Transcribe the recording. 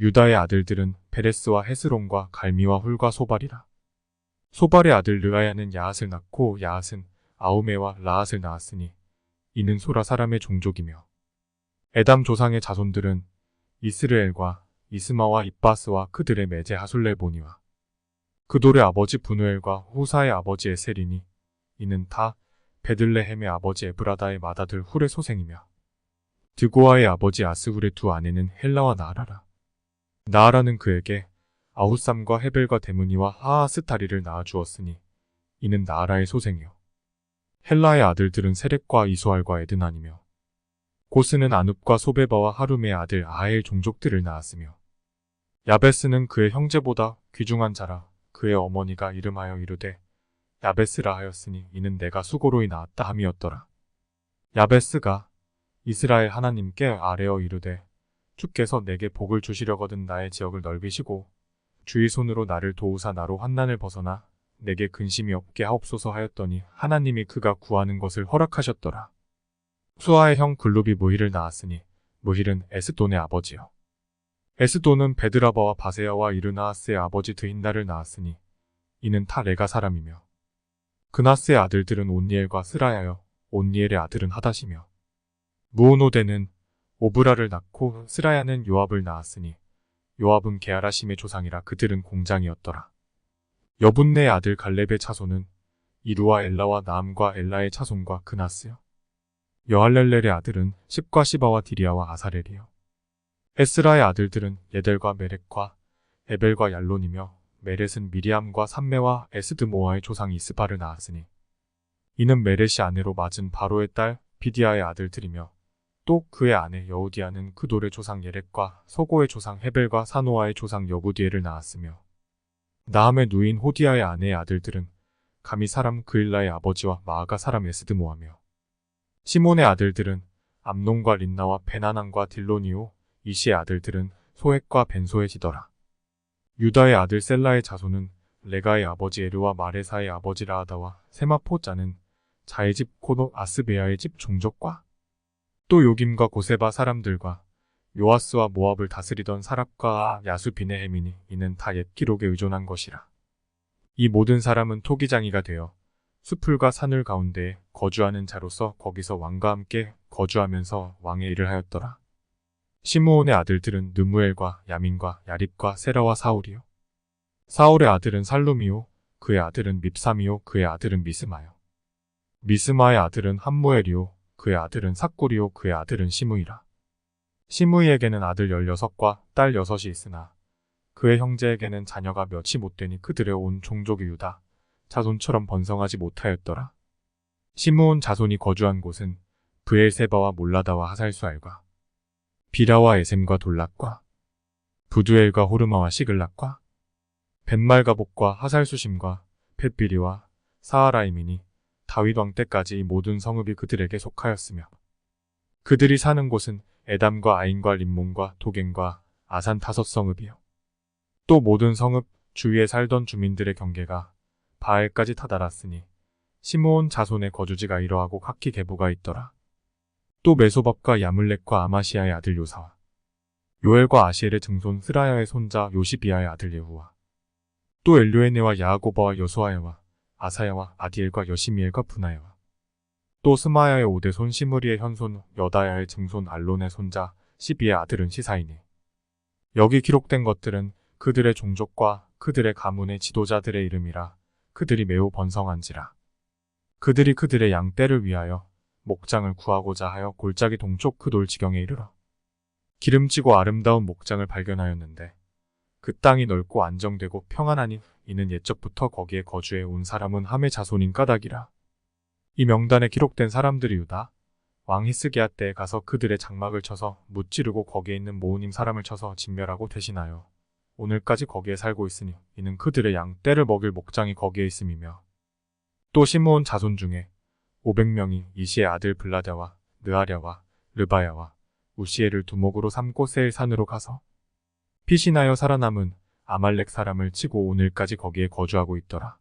유다의 아들들은 페레스와 헤스론과 갈미와 훌과 소발이라. 소발의 아들 르아야는 야앗을 낳고 야앗은 아우메와 라앗을 낳았으니 이는 소라 사람의 종족이며 에담 조상의 자손들은 이스르엘과 이스마와 입바스와 그들의 매제 하술레보니와 그돌의 아버지 분우엘과 호사의 아버지 에셀이니 이는 다 베들레헴의 아버지 에브라다의 맏아들 훌의 소생이며 드고아의 아버지 아스훌의 두 아내는 헬라와 나아라라. 나아라는 그에게 아후삼과 헤벨과 데무니와 하하스타리를 낳아주었으니 이는 나아라의 소생이요. 헬라의 아들들은 세렉과 이소알과 에드난이며 고스는 아눕과 소베바와 하룸의 아들 아헬 종족들을 낳았으며 야베스는 그의 형제보다 귀중한 자라 그의 어머니가 이름하여 이르되 야베스라 하였으니 이는 내가 수고로이 낳았다 함이었더라. 야베스가 이스라엘 하나님께 아뢰어 이르되 주께서 내게 복을 주시려거든 나의 지역을 넓히시고 주의 손으로 나를 도우사 나로 환난을 벗어나 내게 근심이 없게 하옵소서 하였더니 하나님이 그가 구하는 것을 허락하셨더라. 수아의 형 글룹이 무힐을 낳았으니 무힐은 에스돈의 아버지요. 에스돈은 베드라바와 바세야와 이르나아스의 아버지 드힌나를 낳았으니 이는 타 레가 사람이며 그나스의 아들들은 온니엘과 스라야여 온니엘의 아들은 하다시며 무오노데는 오브라를 낳고 스라야는 요압을 낳았으니 요압은 게하라심의 조상이라 그들은 공장이었더라. 여분네의 아들 갈렙의 차손은 이루와 엘라와 나암과 엘라의 차손과 그나스요. 여할렐렐의 아들은 십과 시바와 디리아와 아사렐이요. 에스라의 아들들은 예델과 메렉과 에벨과 얄론이며 메렛은 미리암과 삼메와 에스드모아의 조상 이스바를 낳았으니 이는 메렛이 아내로 맞은 바로의 딸 비디아의 아들들이며 또 그의 아내 여우디아는 그돌의 조상 예렉과 서고의 조상 헤벨과 사노아의 조상 여구디엘을 낳았으며 나함의 누인 호디아의 아내의 아들들은 감히 사람 그일라의 아버지와 마아가 사람 에스드모하며 시몬의 아들들은 암논과 린나와 베나난과 딜로니오 이시의 아들들은 소헷과 벤소헷이더라. 유다의 아들 셀라의 자손은 레가의 아버지 에르와 마레사의 아버지 라하다와 세마포 자는 자의 집 코도 아스베아의 집 종족과 또 요김과 고세바 사람들과 요아스와 모압을 다스리던 사랍과 야수 비네헤미니 이는 다 옛 기록에 의존한 것이라. 이 모든 사람은 토기장이가 되어 수풀과 산을 가운데에 거주하는 자로서 거기서 왕과 함께 거주하면서 왕의 일을 하였더라. 시므온의 아들들은 느무엘과 야민과 야립과 세라와 사울이요. 사울의 아들은 살룸이요. 그의 아들은 밉삼이요. 그의 아들은 미스마요. 미스마의 아들은 함무엘이요. 그의 아들은 삭골이요. 그의 아들은 시므이라. 시므이에게는 아들 16과 딸 6이 있으나 그의 형제에게는 자녀가 몇이 못 되니 그들의 온 종족이 유다. 자손처럼 번성하지 못하였더라. 시므온 자손이 거주한 곳은 브엘세바와 몰라다와 하살수알과 비라와 에셈과 돌락과 부두엘과 호르마와 시글락과 벤말가복과 하살수심과 펫비리와 사하라임이니 다윗 왕 때까지 이 모든 성읍이 그들에게 속하였으며 그들이 사는 곳은 에담과 아인과 림몬과 도겐과 아산 다섯 성읍이요. 또 모든 성읍 주위에 살던 주민들의 경계가 바알까지 타달았으니 시므온 자손의 거주지가 이러하고 각기 계보가 있더라. 또 메소밥과 야물렉과 아마시아의 아들 요사와 요엘과 아시엘의 증손 스라야의 손자 요시비아의 아들 예후와 또 엘료에네와 야하고바와 여수아야와 아사야와 아디엘과 여시미엘과 분하야와 또 스마야의 오대손 시므리의 현손 여다야의 증손 알론의 손자 시비의 아들은 시사이니. 여기 기록된 것들은 그들의 종족과 그들의 가문의 지도자들의 이름이라 그들이 매우 번성한지라. 그들이 그들의 양떼를 위하여 목장을 구하고자 하여 골짜기 동쪽 그 돌지경에 이르러 기름지고 아름다운 목장을 발견하였는데 그 땅이 넓고 안정되고 평안하니 이는 옛적부터 거기에 거주해 온 사람은 함의 자손인 까닭이라. 이 명단에 기록된 사람들이 유다 왕 히스기야 때에 가서 그들의 장막을 쳐서 무찌르고 거기에 있는 모우님 사람을 쳐서 진멸하고 대신하여 오늘까지 거기에 살고 있으니 이는 그들의 양 떼를 먹일 목장이 거기에 있음이며 또 시므온 자손 중에 500명이 이시의 아들 블라다와 느아랴와 르바야와 우시엘을 두목으로 삼고 세일 산으로 가서 피신하여 살아남은 아말렉 사람을 치고 오늘까지 거기에 거주하고 있더라.